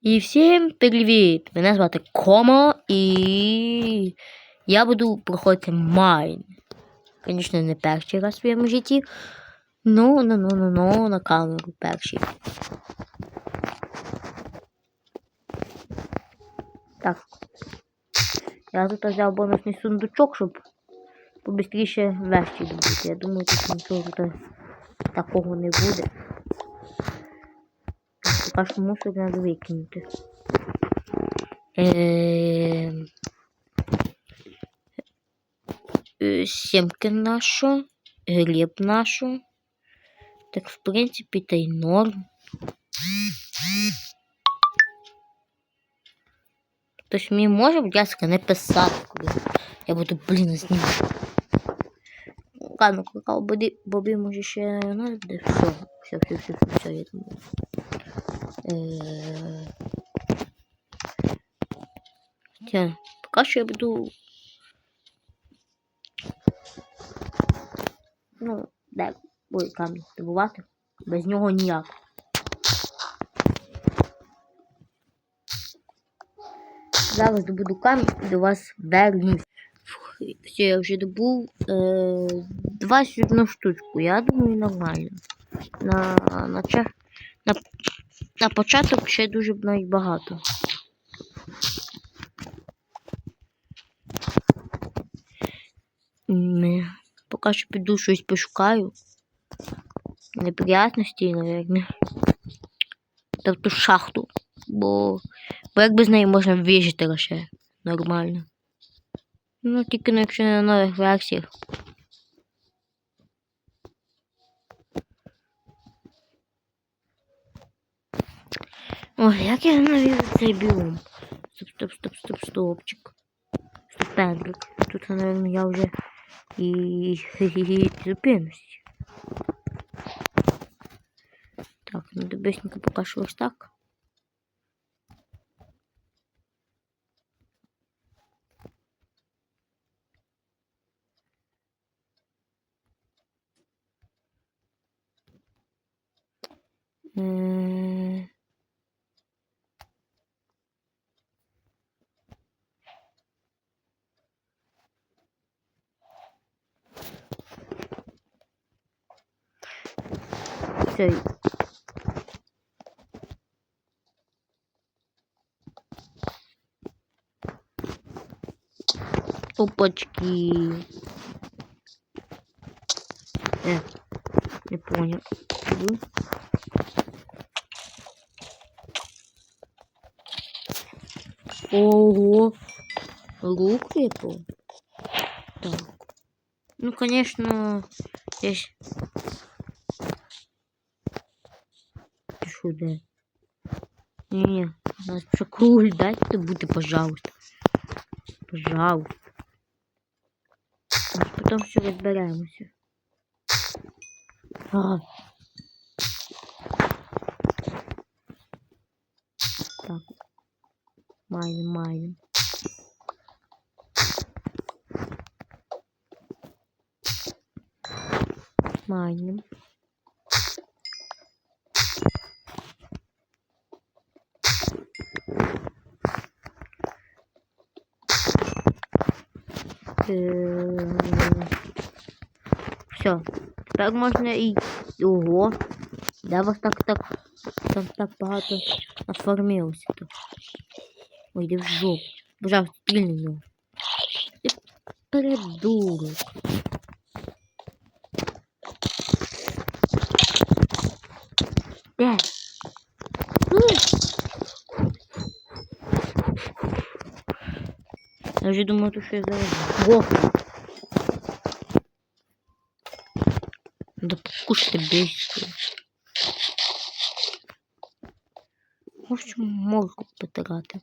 І всім привіт! Мене звати Комо і я буду проходити майн. Звісно, не перший раз в своєму житті. Ну, ну, ну, ну, ну, на камеру перший. Так. Я тут взяв бонусний сундучок, щоб побистріше вещі добути. Я думаю, тут нічого такого не буде. Що мусор треба викинути. Ем, е, Сімки нашу, гриб нашу. Так, в принципі, та й норм. Хтось мені може, будь ласка, не писати, я буду, блін, знімати. Ладно, какао Бобі, може ще надо все, все, все, все, все, я думаю. Е, Хоча, поки що я буду. Ну, де ой, камінь добувати. Без нього ніяк. Зараз добуду камінь і до вас вернусь. Все, я вже добув е, 21 штучку. Я думаю, нормально. На, на, ча- на, на початок ще дуже навіть багато. М, Поки що піду щось пошукаю. Неприятності, наверное. Тобто шахту. Бо, бо як без неї можна вижити лише нормально. Ну, тільки ну, якщо не на нових версіях. Ой, як я навіть цей біом? Стоп, стоп, стоп, стоп, стопчик. Стопендрик. Тут, наверное, я вже і зупинусь. Так, ну добесненько покажу ось так. Опачки. Э, не понял. Ого. Лук выпал. Так. Ну, конечно, здесь... Что, да? Не, нас прокруль дать то будет, пожалуйста. Пожалуйста. Ми ж потім все розберемося. А. Так. Майним, майним. Майним. Все. Тепер можна і. Ого. Де вас так так. Там так багато наформилося тут. Ой, йди в жопу. Пожалуйста, стрільни його. Ти придурок. Ну. Я вже думаю, то що я зараз. Во! Да кушайте бейску. Хочу морку потирати.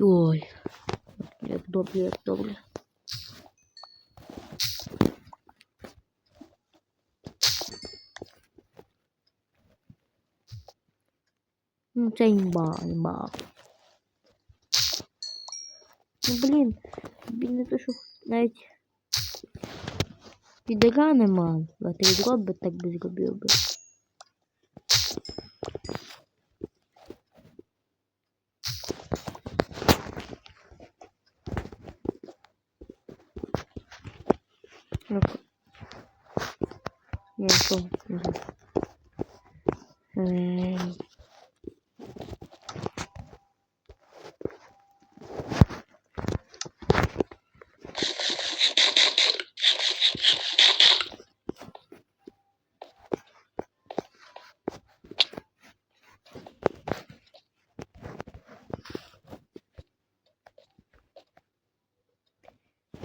Ой. Як добре, як добре. Ну, це імба, імба. Ну, блін, тобі не то, що навіть підера нема. Ти дроб би так би зробив би.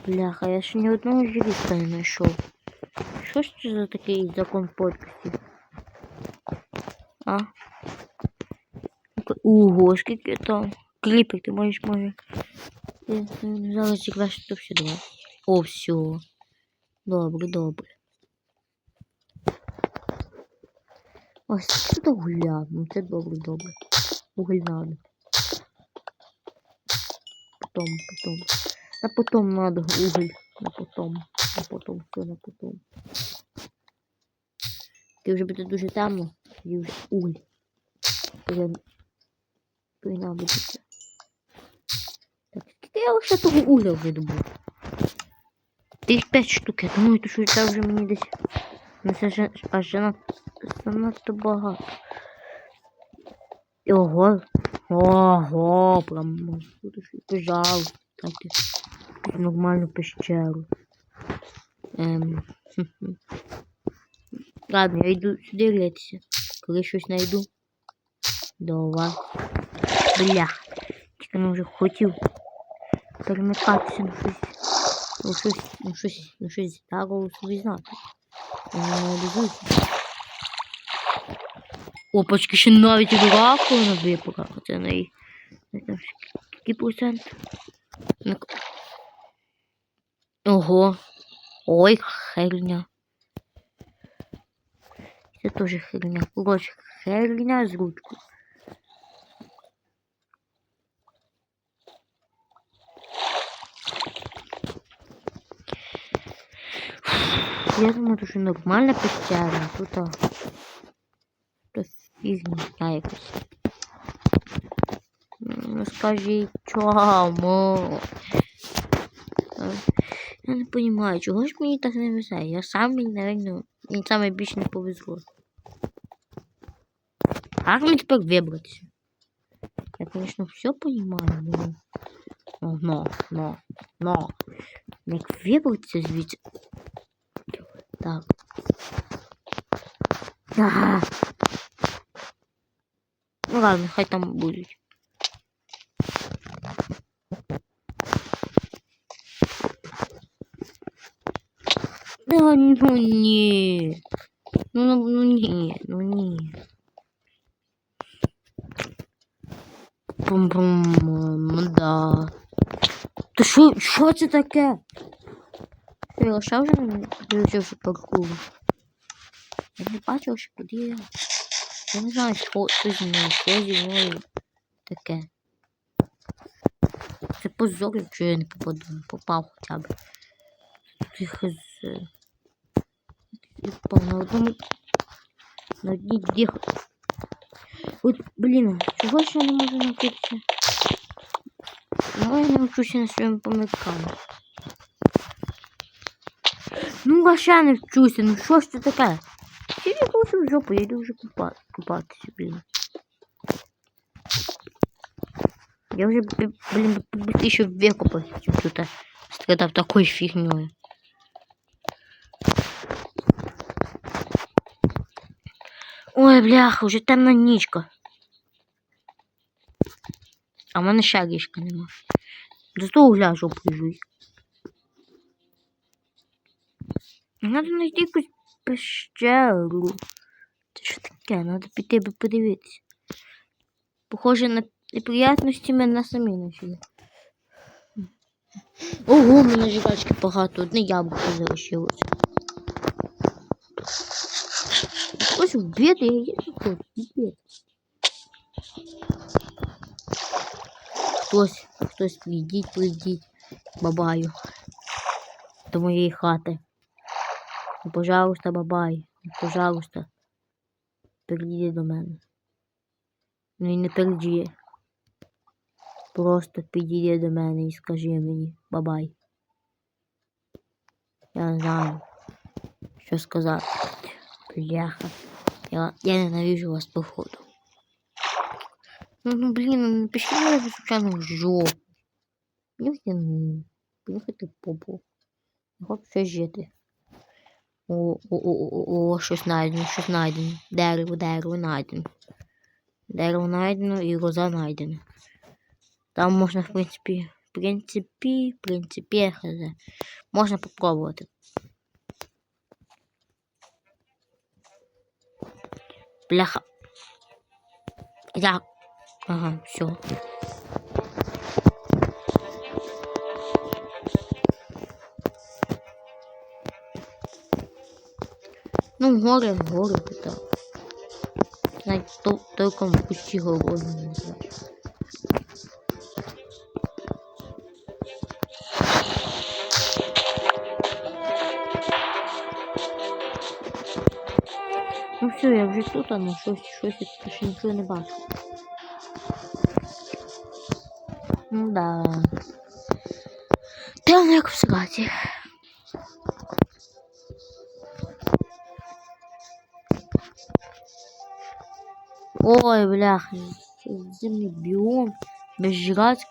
Бляха, я ще ні одного журіста не знайшов. Що ж це за такий закон подкастів? А? Ого, скільки там. Кліпик, ти можеш, може. Зараз якраз то все давай. О, все. Добре, добре. Ось це гуляв. Ну це добре, добре. Уголь надо. Потом, потом. На потом надо уголь. На потом. На потом, все на потом. Ти вже буде дуже темно. І вже уголь. Вже принадобиться. Так, скільки я лише того угля вже добув? Тих п'ять штук. Я думаю, то що це вже мені десь. Ну це ж аж на- занадто багато. Ого. Ого, прям. Пожалуйста, якусь нормальну пещеру. Ем. Ладно, я йду сюди ритися. Коли щось знайду. Давай. Блях. Тільки не вже хотів перемикатися на щось. Ну щось, ну щось, ну щось старого собі знати. Опачки, ще навіть і раковина випала. Це на Який процент? Ого. Ой, херня. Це теж херня. Короче, херня з ручку. Я думаю, що нормальна пещера. Тут а, тут фігня якось. Ну скажи, чому? Я не розумію, чого ж мені так не везе? Я сам мені, саме більше не повезло. Як мені тепер вибратися? Я, конечно, все понимаю, но... Но, но, но, но. Як вибратися звідси? Так. Да. Ну ладно, хай там будуть. Да, ну не. Ну, ну, ну не, ну не. Бум-бум, да. Та що, що це таке? Я лише вже не дивився паркуру. Я не бачив, що куди я. Я не знаю, що, що зі мною, що зі мною таке. Це позор, якщо я не попаду, попав хоча б. Тих з... Я впав на одному... На одній діх. От, блін, чого ж я не можу навчитися? Ну, я не вчуся на своїм помилкам. Ну, а ще не вчуся, ну що ж це таке? Я не хочу в жопу, я йду вже купати, купатися, блін. Я вже, б- блін, быстрее викупався, чим тут страдав такою Ой, бляха, вже темна нічка. А в мене ще річка нема. До того угля жопу жуй. Надо знайти якусь пещеру. Це що таке? Надо піти би подивитися. Похоже на неприятності ми на самі наші. Ого, у мене жрачки багато, одне яблуко залишилося. Ось вбити, я є тут. Хтось, хтось прийдіть, прийдіть, бабаю. До моєї хати. Ну, пожалуйста, бабай, ну, пожалуйста, перейди до мене. Ну і не перейди. Просто підійди до мене і скажи мені бабай. Я знаю. що сказати. Бляха. Я, я ненавижу вас походу. Ну, ну блін, ну напиши мені случайно в жопу. Не поїхати попу. Хочу ще жити. О, о, о, о, о, щось знайдено, щось знайдено. Дерево, дерево знайдено. Дерево знайдено і лоза знайдена. Там можна, в принципі, в принципі, в принципі. Можна попробувати. Бляха. Я. Ага, все. Ну, горе, горе, да. Навіть то, толком почти голодний не знаю. Все, я вже тут, а ну щось, щось, я ще нічого не бачу. Ну да. Темно як в сраці. Ой, блях, зимний біом, без жрать.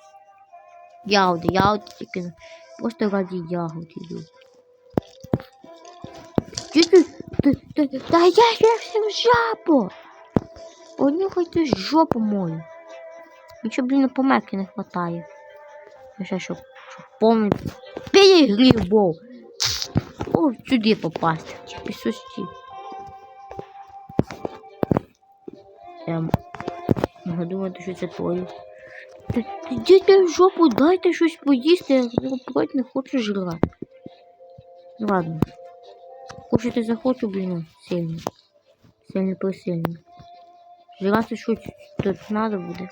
Ягоди, ягоди тільки просто раді ягод іду. Ти, та я ж всім жабу. Понюхай ти жопу мою. Нічого, блін, помеки не хватає. Я ще щоб, щоб повний перегрів. О, сюди попасти. І сусті. Ем, можна думати, що це твої. Та Йдіть в жопу, дайте щось поїсти, я проти не хочу жрати. Ну ладно. Кушати захочу, блін, сильно. Сильно присильно. Жрати щось тут надо буде.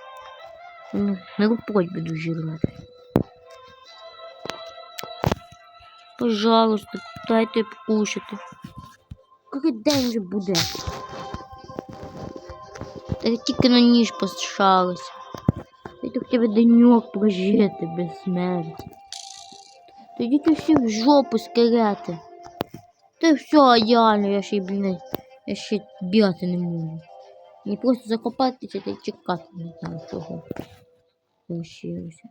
Ну, Не рупоть буду жрати. Пожалуйста, дайте покушати. Який день вже буде? Та тільки на ніж пошалися. Дайте хоча б деньок прожити без смерті. Та йдіть усі в жопу скелети. Та все, реально, я ще, й, блін, я ще бігати не можу. Мені просто закопатися та чекати не знаю чого. Лишилося.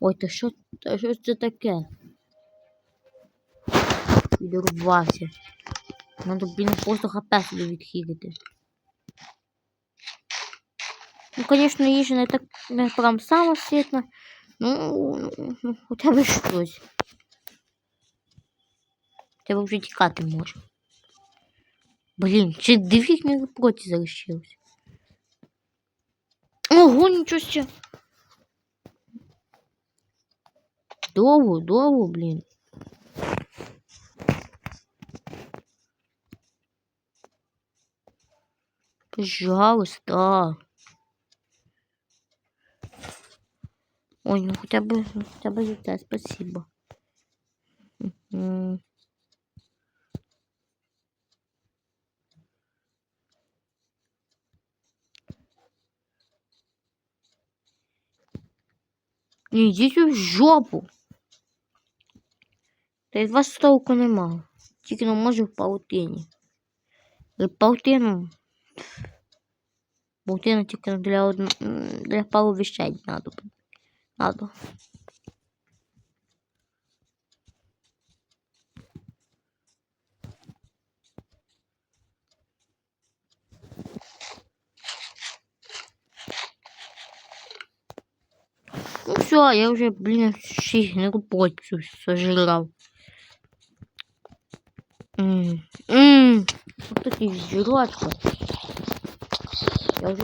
Ой, та що, та що це таке? Відрубався. Надо, блін, просто хп собі відхилити. Ну, конечно, їжа не так не прям сама світна. Ну, ну, хоча б щось. Хоча б вже тікати може. Блін, чи дивіть мені проти залишилось. Ого, нічого ще. Довго, довго, блін. Пожалуйста. Ой, ну хотя бы, хотя бы за это спасибо. Мгм. Не йдіть в жопу. Та й вас толку нема. Тільки не може в паутині. І паутину. Паутина тільки для, одно... м, для пару вещей надо. Надо. Ну все, я уже, блин, на роботу сожрал. Ммм, вот такие жрачка. Я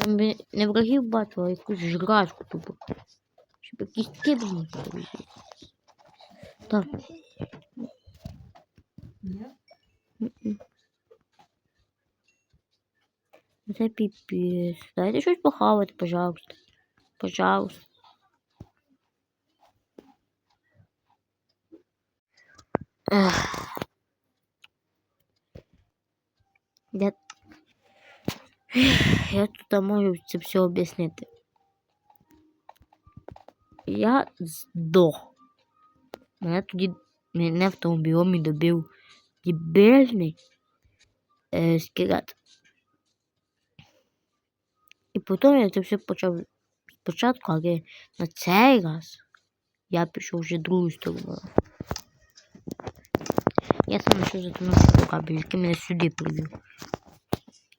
там не врагів бачила, а якусь жрачку тупо. Були. Так. М-м. Це піпець. Дайте щось похавати, пожалуйста. Пожалуйста. Я... Я тут можу все об'яснити. Я здох. Мене тоді мене в тому біомі добив дебельний е, скелет. І потім я це все почав спочатку, але на цей раз я пішов вже другою стороною. Я саме що за тому що кабель, який мене сюди привів.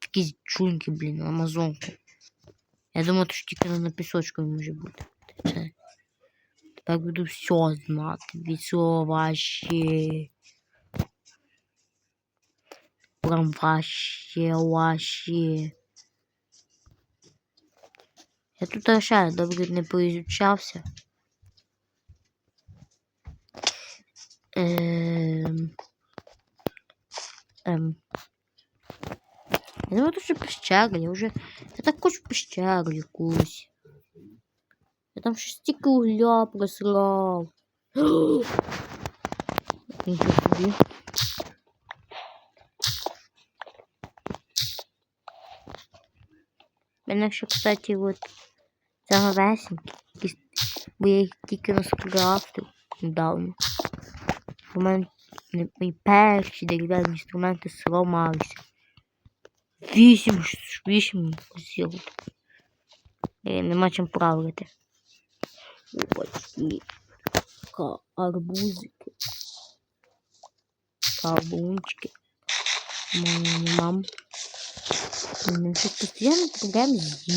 Якісь джунки, блін, Амазонку. Я думав, що тільки на пісочку може бути. Це. Тепер буду все знати. Все вообще. Прям вообще, вообще. Я тут ще добре не поізучався. Ем... Ем... Я думаю, тут же пещера, я вже... Я так хочу пещеру якусь. Там щось стільки угля просрав. Мене ще, кстати, от якісь- Бо я їх тільки розкрафтив недавно. У мене не- мої перші дерев'яні інструменти зламалися. Вісім, вісім зірок. Е, Нема чим правити. Ка- Арбузики. Кавунчики. Мам, мам. Ну, щось постійно проблем з.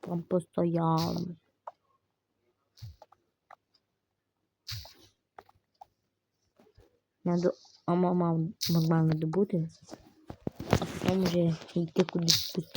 Прям постоянно. Надо а мама нормально добути, а потім вже йти кудись під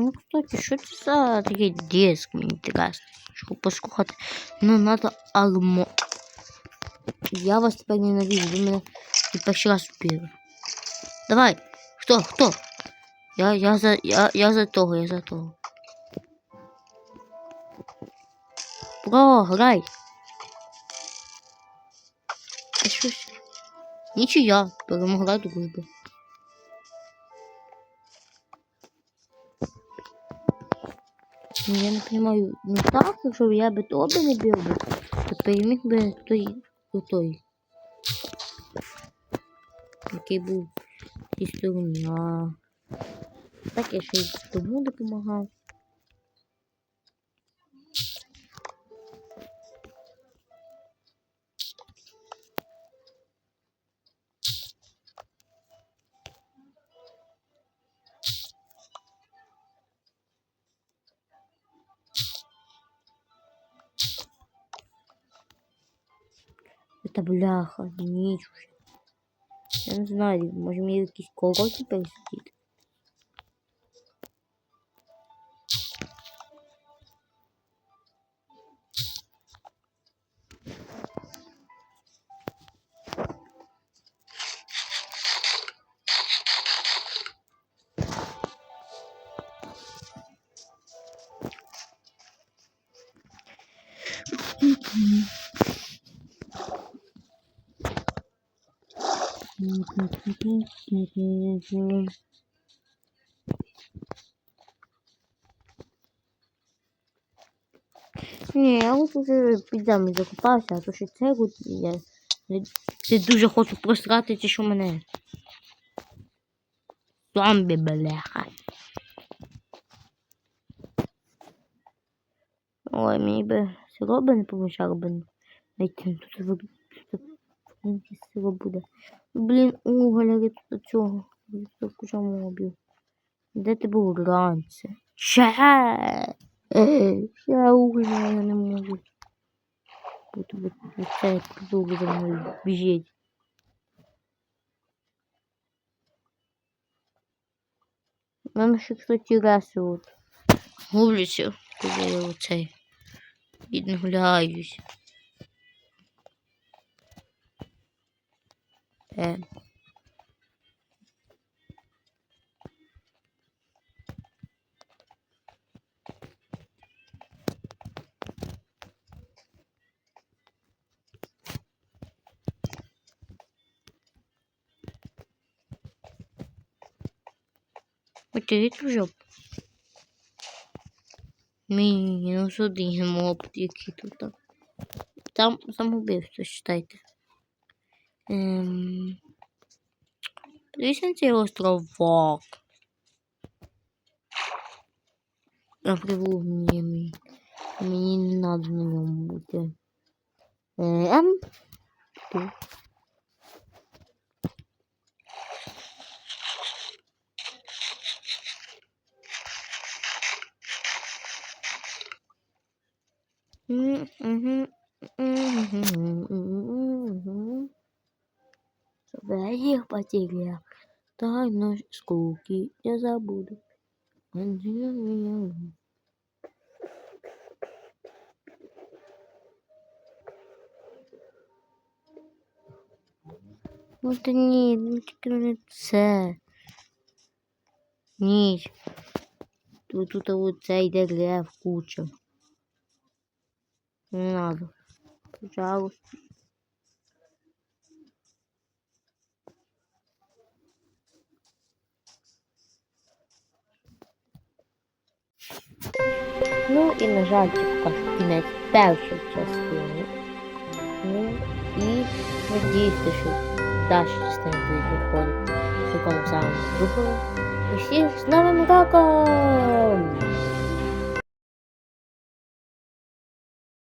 Ну, кстати, що це за такий диск, мені інтересно. Щоб послухати. Ну, надо армо. Я вас тепер ненавижу, ви мене і перший раз вбили. Давай, хто, хто? Я, я за, я, я за того, я за того. Про, грай. Нічия, перемогла дружба. Ну, я не понимаю, ну так, якщо я би тобі не бив би, то переміг би той, той. Який був в тій а так я ще й тому допомагав. Бляха, ніч. Я не знаю, може мені якісь короки пересидіти. Ні, я ось уже під землю закопався, а то що це я, я, дуже хочу просрати ті, що мене. Зомбі, бляха. Ой, мені би село би не помішало би знайти. Тут ви- тут буде. Блін, уголя тут цього. Тут куча мобів. Де ти був раніше? Ще! Я угля я не можу. Буду цей продукт за мною бежать. Нам ще кстати раз от. Гублюся, коли я Видно, гуляюсь. Е. Потеріть в жопу. Мінус один моб, який тут. Там самоубивство, считайте. Ем... Подивіться на цей островок. Я приву мені, мені, мені не надо на ньому бути. Ем... Тут. Чтобы я их потерял, тайно скуки я забуду. Ну та ні, ну тільки не це. Ні. Тут, тут оце йде дерев куча. Не надо. Пожалуйста. Ну і на жаль, що кінець першої частини. Ну і надіюся, що далі частина буде виходити в такому самому духові. І всіх з новим роком!